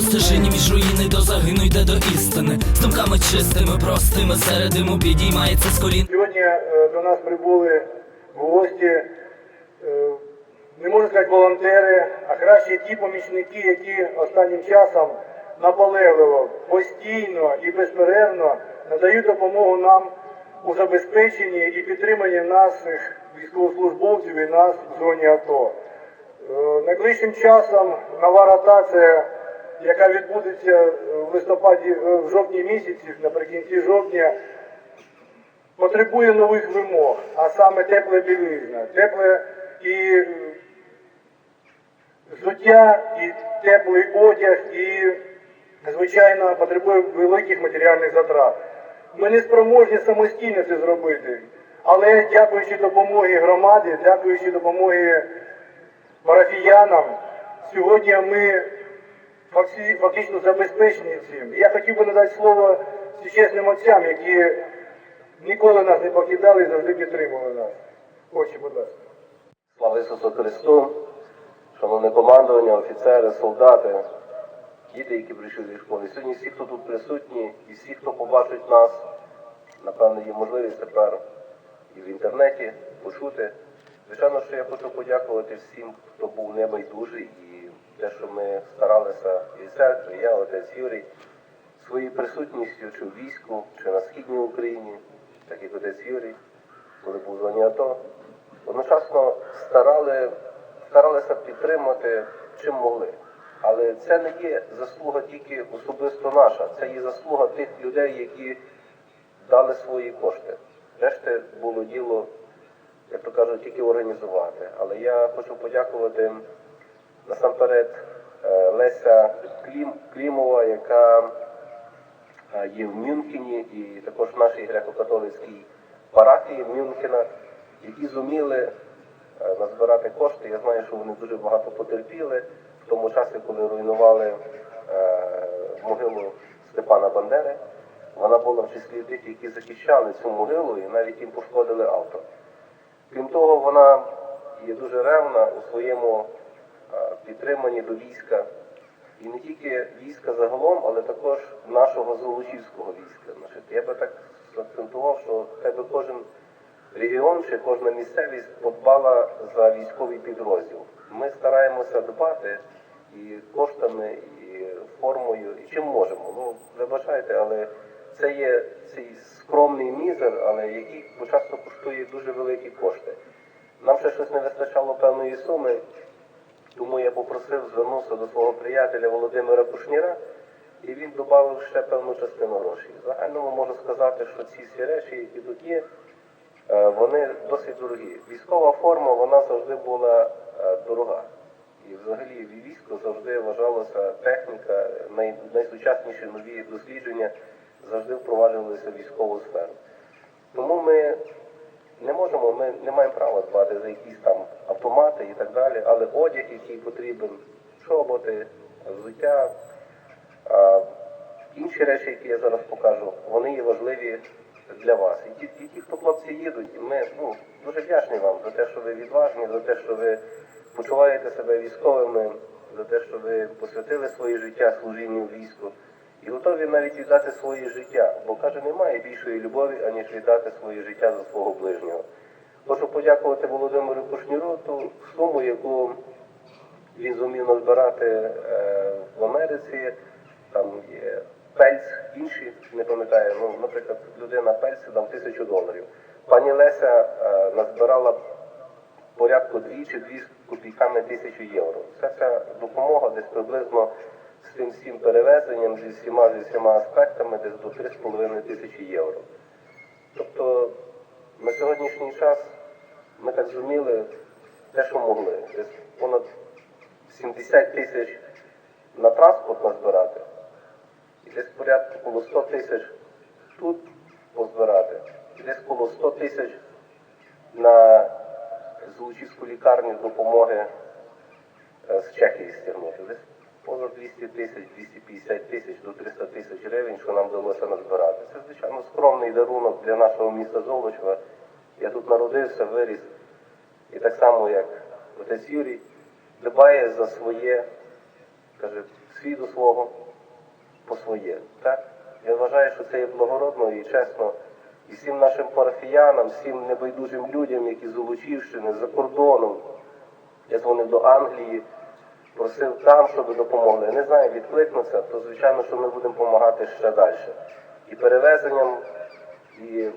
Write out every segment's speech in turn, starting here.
по між руїни до загину йде до істини. З думками чистими, простими, серед диму підіймається з колін. Сьогодні е, до нас прибули гості, е, не можна сказати волонтери, а краще ті помічники, які останнім часом наполегливо, постійно і безперервно надають допомогу нам у забезпеченні і підтриманні наших військовослужбовців і нас в зоні АТО. Е, Найближчим часом нова ротація, яка відбудеться в листопаді, е, в жовтні місяці, наприкінці жовтня, потребує нових вимог, а саме тепла білизна, тепле і е, взуття, і теплий одяг, і, звичайно, потребує великих матеріальних затрат. Ми не спроможні самостійно це зробити, але дякуючи допомогі громаді, дякуючи допомогі парафіянам, сьогодні ми фактично забезпечені цим. Я хотів би надати слово свящесним отцям, які ніколи нас не покидали і завжди підтримували нас. Отче, будь ласка. Слава Ісусу Христу, шановне командування, офіцери, солдати, діти, які прийшли зі школи. Сьогодні всі, хто тут присутні, і всі, хто побачить нас, напевно, є можливість тепер і в інтернеті почути. Звичайно, що я хочу подякувати всім, хто був небайдужий те, що ми старалися і церкви, я, отець Юрій, своєю присутністю чи в війську, чи на східній Україні, так як отець Юрій, коли був зоні АТО, одночасно старали, старалися підтримати чим могли. Але це не є заслуга тільки особисто наша, це є заслуга тих людей, які дали свої кошти. Решти було діло, як то кажуть, тільки організувати. Але я хочу подякувати насамперед е, Леся Клім, Клімова, яка е, є в Мюнхені і також в нашій греко-католицькій парафії Мюнхена, які зуміли е, назбирати кошти. Я знаю, що вони дуже багато потерпіли в тому часі, коли руйнували могилу Степана Бандери. Вона була в числі тих, які захищали цю могилу і навіть їм пошкодили авто. Крім того, вона є дуже ревна у своєму е, підтриманні до війська. І не тільки війська загалом, але також нашого Золочівського війська. Я би так акцентував, що хай кожен регіон чи кожна місцевість подбала за військовий підрозділ. Ми стараємося дбати і коштами, і формою, і чим можемо. Ну, вибачайте, але це є цей скромний мізер, але який часто коштує дуже великі кошти. Нам ще щось не вистачало певної суми, попросив звернувся до свого приятеля Володимира Кушніра, і він додав ще певну частину грошей. Загальному можу сказати, що ці всі речі, які тут є, е, вони досить дорогі. Військова форма вона завжди була е, дорога. І взагалі в війську завжди вважалася техніка, най, найсучасніші нові дослідження завжди впроваджувалися військову сферу. Тому ми не можемо, ми не маємо права дбати за якісь там автомати і так далі, але одяг, який потрібен, чоботи, взуття, а, інші речі, які я зараз покажу, вони є важливі для вас. І ті, і ті, хто хлопці їдуть, ми ну, дуже вдячні вам за те, що ви відважні, за те, що ви почуваєте себе військовими, за те, що ви посвятили своє життя служінню війську. І готові навіть віддати своє життя, бо каже, немає більшої любові, аніж віддати своє життя за свого ближнього. Хочу подякувати Володимиру Кушніру ту суму, яку він зумів назбирати е, в Америці. Там є пельц, інші, не пам'ятаю, ну, наприклад, людина пельц дав тисячу доларів. Пані Леся е, назбирала порядку 2 чи 2 з копійками тисячу євро. Вся ця допомога десь приблизно з цим всім перевезенням, зі всіма зі всіма аспектами, десь до 3,5 тисячі євро. Тобто на сьогоднішній час ми так зуміли те, що могли. Десь понад 70 тисяч на транспорт назбирати, і десь порядку коло 100 тисяч тут позбирати, і десь коло 100 тисяч на Золочівську лікарню допомоги е, з Чехії стягнути. Понад 200 тисяч, 250 тисяч до 300 тисяч гривень, що нам вдалося назбирати. Це, звичайно, скромний дарунок для нашого міста Золочева. Я тут народився, виріс. І так само, як отець Юрій, дбає за своє каже, свій до свого по своє. Так? Я вважаю, що це є благородно і чесно. І всім нашим парафіянам, всім небайдужим людям, які з Лучівщини, за кордоном. Я дзвонив до Англії, просив там, щоб допомогли. Не знаю, відкликнуться, то звичайно, що ми будемо допомагати ще далі. І перевезенням, і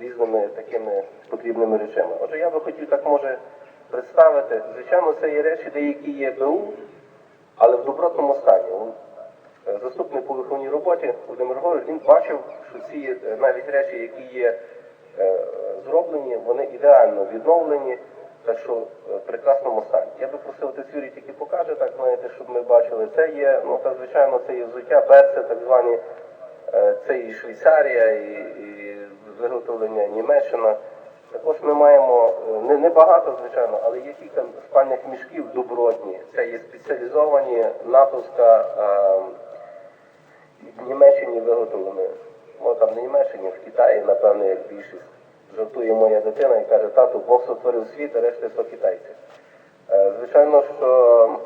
різними такими потрібними речами. Отже, я би хотів так може представити. Звичайно, це є речі, деякі є БУ, але в добротному стані. Е, Заступник по виховній роботі Володимир Григорович, він бачив, що ці е, навіть речі, які є е, зроблені, вони ідеально відновлені, так що в прекрасному стані. Я би просив отець Юрій тільки покаже, так знаєте, щоб ми бачили. Це є, ну та звичайно, це є взуття, берце, так звані, е, це і Швейцарія, і, і виготовлення Німеччина. Також ми маємо е, не, не багато, звичайно, але є кілька спальних мішків добротні. Це є спеціалізовані натовська. е, в Німеччині виготовлені. Ну там не Німеччині, в Китаї, напевно, як більшість. Жартує моя дитина і каже, тату, Бог сотворив світ, а решта то китайці. Е, Звичайно, що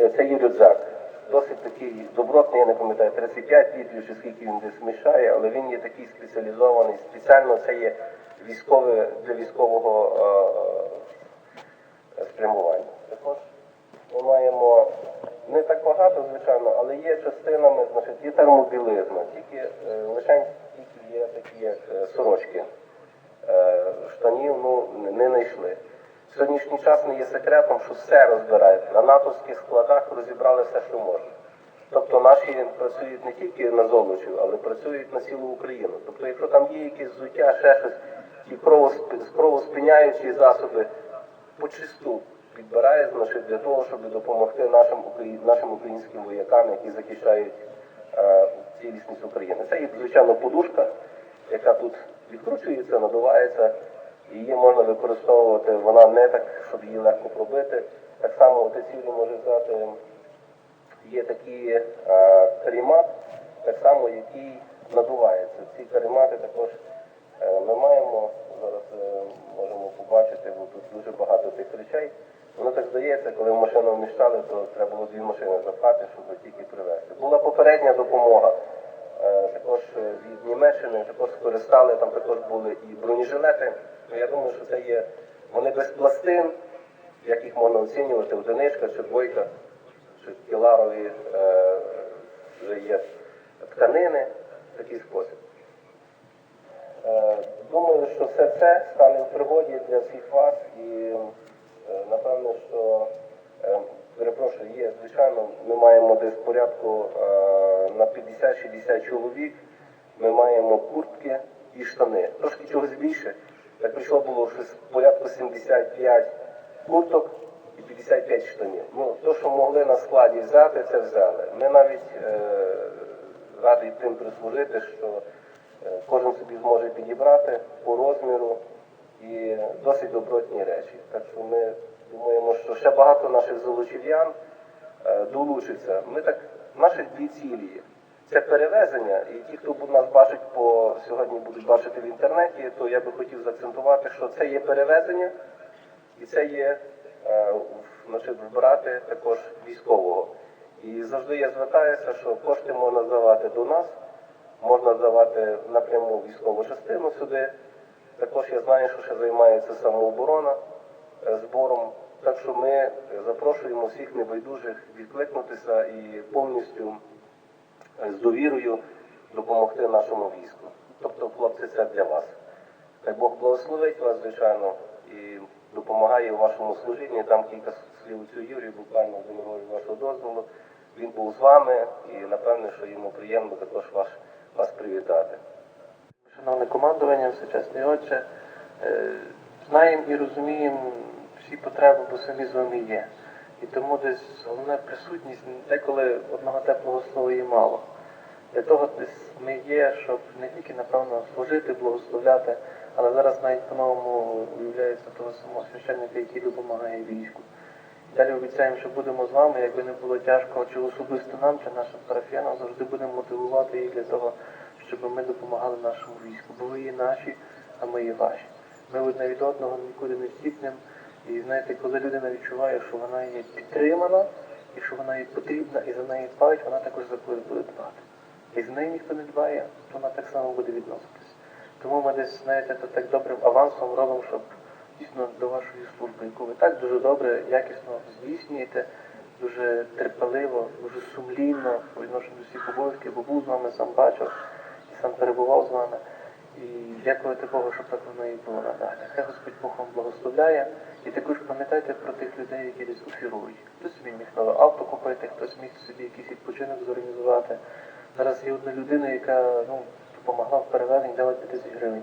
е, це є рюкзак. Досить такий добротний, я не пам'ятаю, 35 літрів чи скільки він десь вміщає, але він є такий спеціалізований. Спеціально це є військове для військового е, спрямування. Також ми маємо не так багато, звичайно, але є частинами, значить, є термобілизна, тільки е, лише є такі як е, сорочки. Е, штанів ну, не знайшли. Сьогоднішній час не є секретом, що все розбирають. На натовських складах розібрали все, що можна. Тобто наші працюють не тільки на золочів, але працюють на цілу Україну. Тобто, якщо там є якісь взуття, ще щось, кровосп- кровоспиняючі засоби почисту підбирає значить, для того, щоб допомогти нашим, нашим українським воякам, які захищають е, цілісність України. Це є, звичайно, подушка, яка тут відкручується, надувається, її можна використовувати, вона не так, щоб її легко пробити. Так само отець Юрій може взяти є такий е, карімат, так само який надувається. Ці карімати також е, ми маємо, зараз е, можемо побачити, бо тут дуже багато тих речей. Воно так здається, коли в машину вміщали, то треба було дві машини запхати, щоб тільки привезти. Була попередня допомога. Також е, від Німеччини також скористали, там також були і бронежилети. Ну, Я думаю, що це є вони без пластин, як їх можна оцінювати, одиничка чи двойка чи кіларові е, є тканини такий спосіб. Е, Думаю, що все це стане в пригоді для всіх вас і е, напевно, що е, перепрошую, звичайно, ми маємо десь порядку е, на 50-60 чоловік. Ми маємо куртки і штани. Трошки чогось більше. Так прийшло було щось порядку 75 курток і 55 штанів. Ну, то, що могли на складі взяти, це взяли. Ми навіть е, раді тим прислужити, що е, кожен собі зможе підібрати по розміру і досить добротні речі. Так що ми думаємо, що ще багато наших золочів'ян долучиться. Ми так, наші дві цілі є. Це перевезення, і ті, хто нас бачить по сьогодні будуть бачити в інтернеті, то я би хотів заакцентувати, що це є перевезення і це є е, значить, вбрати також військового. І завжди я звертаюся, що кошти можна здавати до нас, можна здавати напряму військову частину сюди. Також я знаю, що ще займається самооборона е, збором. Так що ми запрошуємо всіх небайдужих відкликнутися і повністю з довірою допомогти нашому війську. Тобто, хлопці, це для вас. Хай Бог благословить вас, звичайно, і допомагає у вашому служінні. Там кілька слів у цю Юрію, буквально з вашого дозволу. Він був з вами і напевне, що йому приємно також вас, вас привітати. Шановне командування, всечесний отче, е, знаємо і розуміємо всі потреби, бо самі з вами є. І тому десь головна присутність, деколи одного теплого слова є мало. Для того десь ми є, щоб не тільки, напевно, служити, благословляти, але зараз навіть по-новому уявляється того самого священника, який допомагає війську. Далі обіцяємо, що будемо з вами, якби не було тяжко, чи особисто нам, чи нашим парафіянам, завжди будемо мотивувати їх для того, щоб ми допомагали нашому війську. Бо ви є наші, а ми є ваші. Ми одне від одного нікуди не втікнемо. І знаєте, коли людина відчуває, що вона є підтримана якщо вона їй потрібна і за неї дбають, вона також за когось буде дбати. І за неї ніхто не дбає, то вона так само буде відноситись. Тому ми десь, знаєте, то так добрим авансом робимо, щоб дійсно до вашої служби, яку ви так дуже добре, якісно здійснюєте, дуже терпеливо, дуже сумлінно по відношенню до всіх обов'язків, бо був з вами, сам бачив і сам перебував з вами. І дякувати Богу, щоб так воно і було надалі. Хай Господь Бог вам благословляє. І також пам'ятайте про тих людей, які десь офірують. Хтось собі міг нове авто купити, хтось міг собі якийсь відпочинок зорганізувати. Зараз є одна людина, яка ну, допомогла в перевезенні, дала 5 тисяч гривень.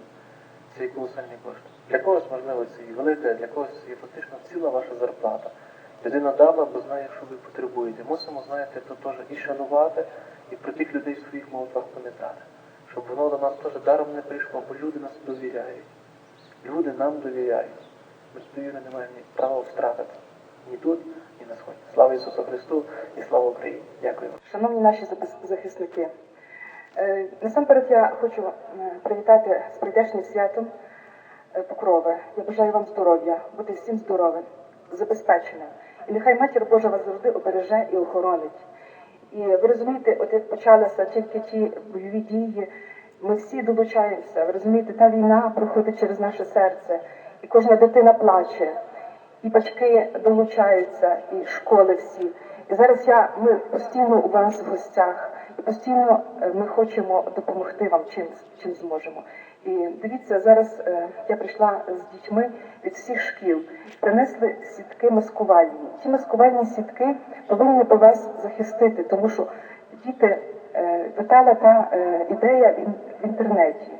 Це є колосальні кошти. Для когось, можливо, це і велика, для когось є фактично ціла ваша зарплата. Людина дала, бо знає, що ви потребуєте. Мусимо, знаєте, то теж і шанувати, і про тих людей в своїх молитвах пам'ятати. Щоб воно до нас теж даром не прийшло, бо люди нас довіряють. Люди нам довіряють. Ми не маємо права втратити. Ні тут, ні на сході. Слава Ісусу Христу і слава Україні. Дякую. Шановні наші захисники, е, насамперед я хочу е, привітати з прийдешнім святом е, Покрови. Я бажаю вам здоров'я, бути всім здоровим, забезпеченим. І нехай матір Божа вас завжди обереже і охоронить. І ви розумієте, от як почалися тільки ті бойові дії, ми всі долучаємося. Ви розумієте, та війна проходить через наше серце, і кожна дитина плаче і батьки долучаються, і школи всі. І зараз я ми постійно у вас в гостях, і постійно е, ми хочемо допомогти вам чим, чим зможемо. І дивіться, зараз е, я прийшла з дітьми від всіх шкіл, принесли сітки маскувальні. Ті маскувальні сітки повинні би вас захистити, тому що діти витала та е, ідея в ін- в інтернеті.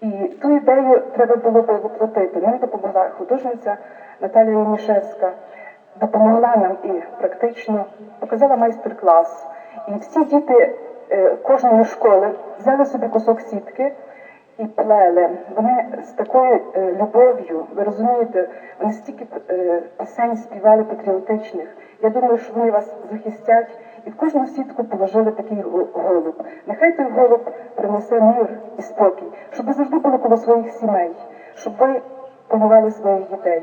І ту ідею треба було б воплотити. Нам допомогла художниця Наталія Янішевська, допомогла нам і практично показала майстер-клас. І всі діти е, кожної школи взяли собі кусок сітки і плели. Вони з такою е, любов'ю, ви розумієте, вони стільки е, пісень співали патріотичних. Я думаю, що вони вас захистять. І в кожну сітку положили такий голуб. Нехай той голуб принесе мир і спокій, щоб ви завжди були коло своїх сімей, щоб ви панували своїх дітей.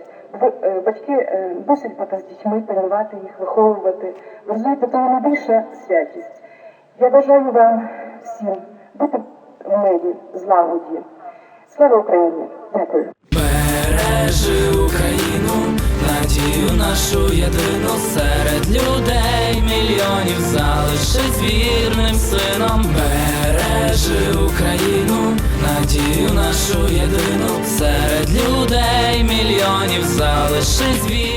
Е, батьки е, мусять бути з дітьми, панувати їх, виховувати. Ви розумієте, то є найбільша святість. Я бажаю вам всім бути в мирі, злагоді. Слава Україні! Дякую. Бережи Україну, надію нашу єдину серед людей, мільйонів залишись вірним сином. Бережи Україну, надію нашу єдину серед людей, мільйонів залишись вірним.